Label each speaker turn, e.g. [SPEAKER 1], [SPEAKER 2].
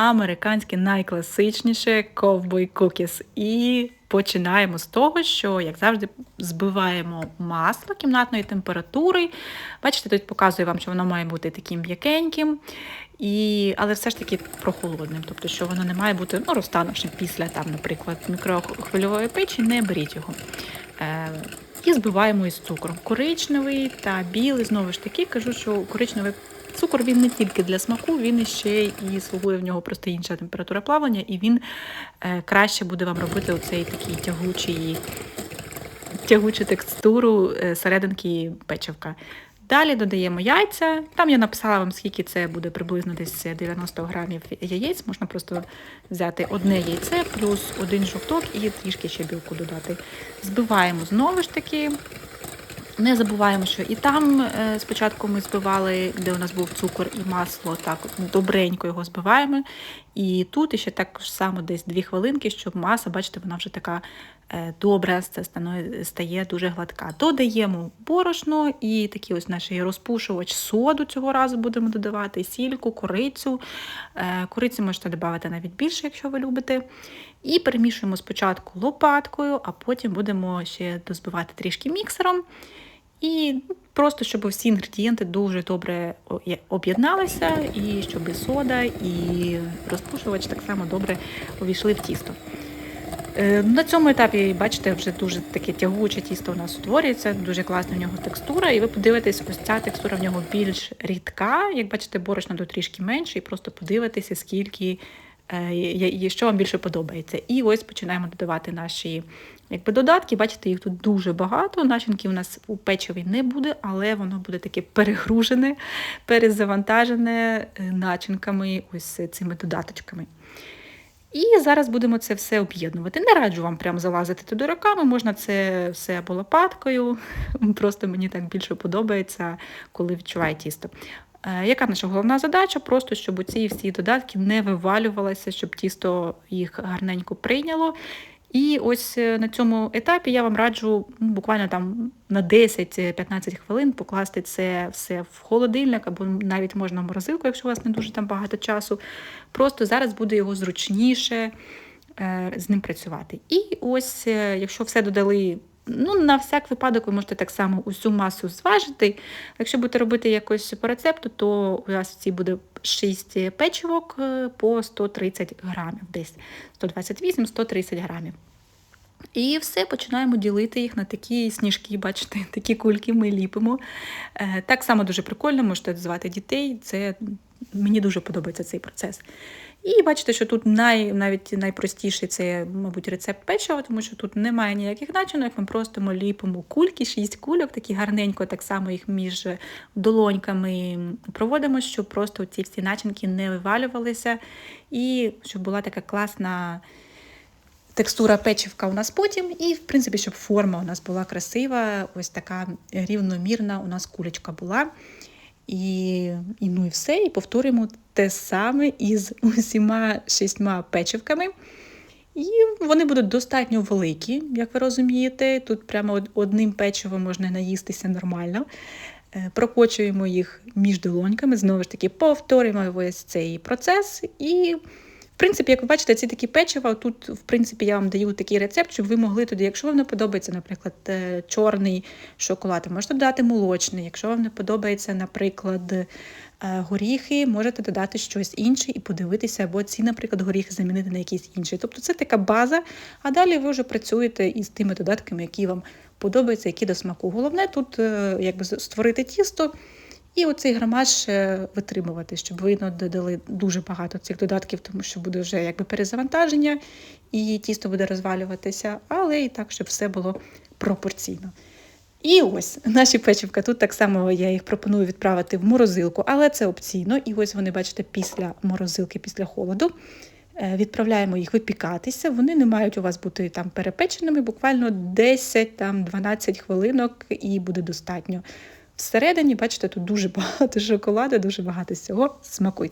[SPEAKER 1] американське найкласичніше ковбой кукіс. І починаємо з того, що, як завжди, збиваємо масло кімнатної температури. Бачите, тут показую вам, що воно має бути таким м'якеньким, і, але все ж таки прохолодним. Тобто, що воно не має бути ну, розтанувши після, там, наприклад, мікрохвильової печі, не беріть його. Е, і збиваємо із цукром. Коричневий та білий, знову ж таки, кажу, що коричневий цукор він не тільки для смаку, він ще і слугує в нього просто інша температура плавання, і він е, краще буде вам робити оцей такий тягучий, тягучу текстуру е, серединки печивка. Далі додаємо яйця. Там я написала вам, скільки це буде приблизно десь 90 грамів яєць. Можна просто взяти одне яйце, плюс один жовток і трішки ще білку додати. Збиваємо знову ж таки. Не забуваємо, що і там е, спочатку ми збивали, де у нас був цукор і масло, так добренько його збиваємо. І тут ще так само десь дві хвилинки, щоб маса, бачите, вона вже така е, добра, стає дуже гладка. Додаємо борошно і такий ось наш розпушувач соду цього разу будемо додавати, сільку, корицю. Е, корицю можете додати навіть більше, якщо ви любите. І перемішуємо спочатку лопаткою, а потім будемо ще дозбивати трішки міксером. І просто, щоб всі інгредієнти дуже добре об'єдналися, і щоб і сода, і розпушувач так само добре увійшли в тісто. Е, на цьому етапі, бачите, вже дуже таке тягуче тісто у нас створюється, дуже класна в нього текстура. І ви подивитесь, ось ця текстура в нього більш рідка. Як бачите, борошно тут трішки менше, і просто подивитися, скільки Е, що вам більше подобається. І ось починаємо додавати наші якби, додатки. Бачите, їх тут дуже багато. Начинки у нас у печиві не буде, але воно буде таке перегружене, перезавантажене е, начинками, ось цими додаточками. І зараз будемо це все об'єднувати. Не раджу вам прямо залазити туди руками, можна це все або лопаткою. Просто мені так більше подобається, коли відчуваю тісто. Е, яка наша головна задача? Просто щоб ці всі додатки не вивалювалися, щоб тісто їх гарненько прийняло. І ось е, на цьому етапі я вам раджу ну, буквально там на 10-15 хвилин покласти це все в холодильник, або навіть можна в морозилку, якщо у вас не дуже там багато часу. Просто зараз буде його зручніше е, з ним працювати. І ось, якщо все додали Ну, На всяк випадок ви можете так само усю масу зважити. Якщо будете робити якось по рецепту, то у вас ці буде 6 печивок е, по 130 грамів, десь 128-130 грамів. І все, починаємо ділити їх на такі сніжки, бачите, такі кульки ми ліпимо. Е, так само дуже прикольно, можете звати дітей. Це Мені дуже подобається цей процес. І бачите, що тут най, навіть найпростіший це, мабуть, рецепт печива, тому що тут немає ніяких начинок, ми просто ліпимо кульки, шість кульок, такі гарненько, так само їх між долоньками проводимо, щоб просто ці всі начинки не вивалювалися, і щоб була така класна. Текстура печивка у нас потім, і, в принципі, щоб форма у нас була красива, ось така рівномірна у нас кулечка була. І і ну і все, і повторюємо те саме із усіма шістьма печивками. І вони будуть достатньо великі, як ви розумієте. Тут прямо одним печивом можна наїстися нормально. Е, прокочуємо їх між долоньками, знову ж таки, повторюємо ось цей процес. і в принципі, як ви бачите, ці такі печива, тут, в принципі, я вам даю такий рецепт, щоб ви могли туди, якщо вам не подобається, наприклад, е, чорний шоколад, можете додати молочний. Якщо вам не подобається, наприклад, горіхи, можете додати щось інше і подивитися, або ці, наприклад, горіхи замінити на якісь інші. Тобто це така база, а далі ви вже працюєте із тими додатками, які вам подобаються, які до смаку. Головне тут е, якби створити тісто. І оцей грамаж витримувати, щоб ви додали дуже багато цих додатків, тому що буде вже якби перезавантаження, і тісто буде розвалюватися, але і так, щоб все було пропорційно. І ось наші печивка. Тут так само я їх пропоную відправити в морозилку, але це опційно. І ось вони, бачите, після морозилки, після холоду. Е, відправляємо їх випікатися. Вони не мають у вас бути там перепеченими, буквально 10-12 хвилинок, і буде достатньо. Всередині, бачите, тут дуже багато шоколаду, дуже багато всього. Смакуйте.